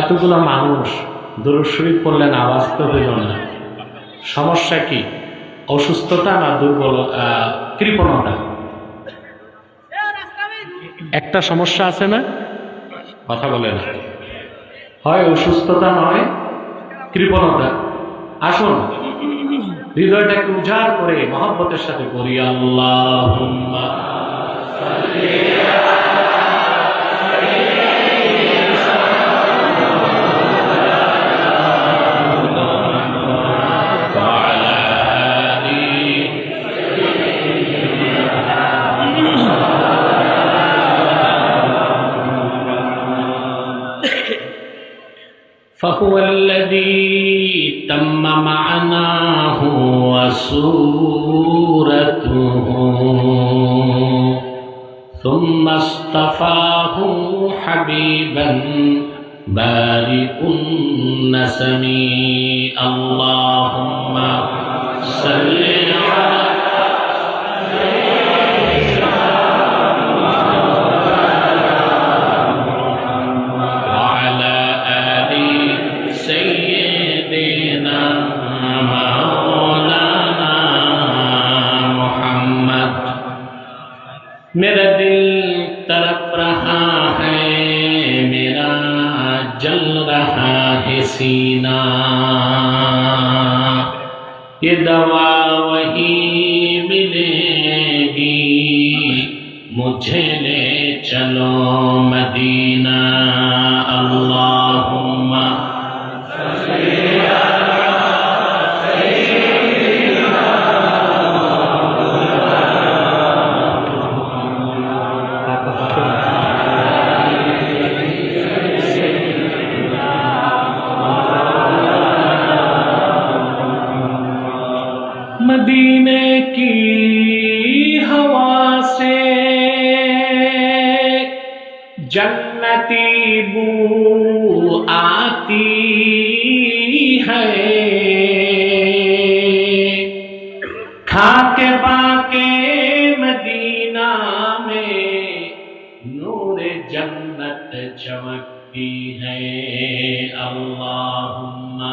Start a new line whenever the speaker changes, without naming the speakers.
এতগুলো মানুষ দরুদ শরীফ পড়লেন আওয়াজ তো হইল না। সমস্যা কি? অসুস্থতা না দুর্বল কৃপণতা? একটা সমস্যা আছে না? কথা বলে না। হয় অসুস্থতা নয়, কৃপণতা। আসুন হৃদয়টাকে উজাড় করে মহব্বতের সাথে করি আল্লাহ فهو الذي تم معناه وسورته ثم اصطفاه حبيبا بارئ النسم اللهم صل على मेरा दिल तड़प रहा है मेरा जल रहा है सीना ये दवा वही मिलेगी मुझे ले चलो मदीना अल्लाहुम्मा मदीने की हवा से जन्नती बू आती है। खाके बाके मदीना में नूर जन्नत चमकती है। अल्लाहुम्मा